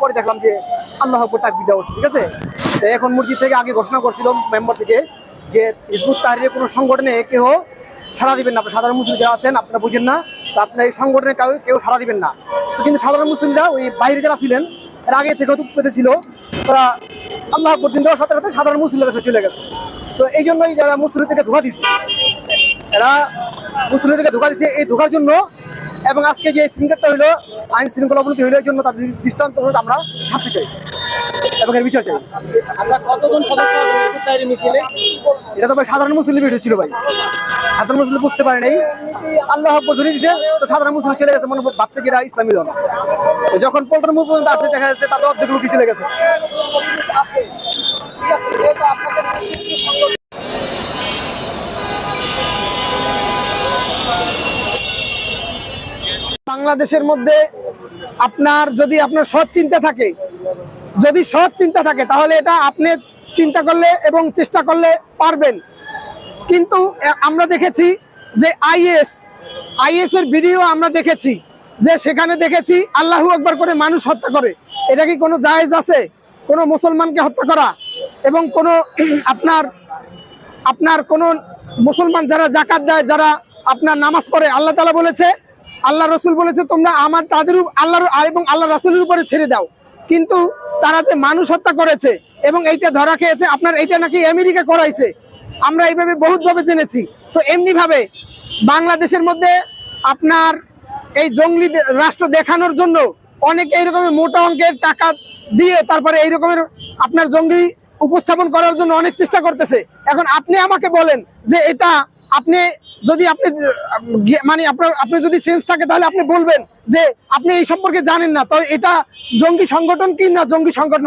পরে দেখলাম যে আল্লাহ ঠিক আছে? এখন মসজিদ থেকে আগে ঘোষণা করছিল থেকে যে কোনো সংগঠনে কেউ সাড়া দিবেন না। সাধারণ মুসলিম যারা আছেন বুঝেন না, তো এই সংগঠনে কেউ সাড়া দিবেন না। তো কিন্তু সাধারণ মুসলিমরা ওই বাইরে যারা ছিলেন, এর আগে থেকে তো পেতেছিল তারা আল্লাহ আকবর দিন দেওয়ার সাথে সাথে সাধারণ মুসলিমের চলে গেছে। তো এই জন্যই যারা মুসলিম থেকে ধোকা দিচ্ছে এরা মুসলিম থেকে ধোকা দিচ্ছে এই ধোকার জন্য এবং আজকে যে সিঙ্গারটা হলো আইন শৃঙ্খলা অবনতি হইল জন্য তাদের দৃষ্টান্ত আমরা থাকতে চাই এবং এর বিচার চাই আচ্ছা কতজন সদস্য মিছিলে এটা তো ভাই সাধারণ মুসলিম বিষয় ছিল ভাই সাধারণ মুসলিম বুঝতে পারে নাই আল্লাহ আকবর ধরে দিচ্ছে তো সাধারণ মুসলিম চলে গেছে মনে ভাবছে কি এটা ইসলামী দল যখন পল্টন মুখ পর্যন্ত আসছে দেখা যাচ্ছে তাদের অর্ধেক লোকই চলে গেছে ঠিক আছে বাংলাদেশের মধ্যে আপনার যদি আপনার সৎ চিন্তা থাকে, যদি সৎ চিন্তা থাকে, তাহলে এটা আপনি চিন্তা করলে এবং চেষ্টা করলে পারবেন। কিন্তু আমরা দেখেছি যে আইএস আইএস এর ভিডিও আমরা দেখেছি যে সেখানে দেখেছি আল্লাহু আকবার করে মানুষ হত্যা করে। এটা কি কোনো জায়েজ আছে? কোনো মুসলমানকে হত্যা করা? এবং কোনো আপনার আপনার কোনো মুসলমান যারা জাকাত দেয়, যারা আপনার নামাজ পড়ে, আল্লাহ তালা বলেছে আল্লাহ রসুল বলেছে, তোমরা আমার তাদের আল্লাহর এবং আল্লাহ রসুলের উপরে ছেড়ে দাও। কিন্তু তারা যে মানুষ হত্যা করেছে এবং এইটা ধরা খেয়েছে, আপনার এইটা নাকি আমেরিকা করাইছে। আমরা এইভাবে বহুতভাবে জেনেছি। তো এমনিভাবে বাংলাদেশের মধ্যে আপনার এই জঙ্গলি রাষ্ট্র দেখানোর জন্য অনেকে এইরকমের মোটা অঙ্কের টাকা দিয়ে তারপরে এই রকমের আপনার জঙ্গলি উপস্থাপন করার জন্য অনেক চেষ্টা করতেছে। এখন আপনি আমাকে বলেন যে এটা আপনি যদি আপনি মানে আপনার আপনি যদি সেন্স থাকে, তাহলে আপনি বলবেন যে আপনি এই সম্পর্কে জানেন না। তো এটা জঙ্গি সংগঠন কি না জঙ্গি সংগঠন?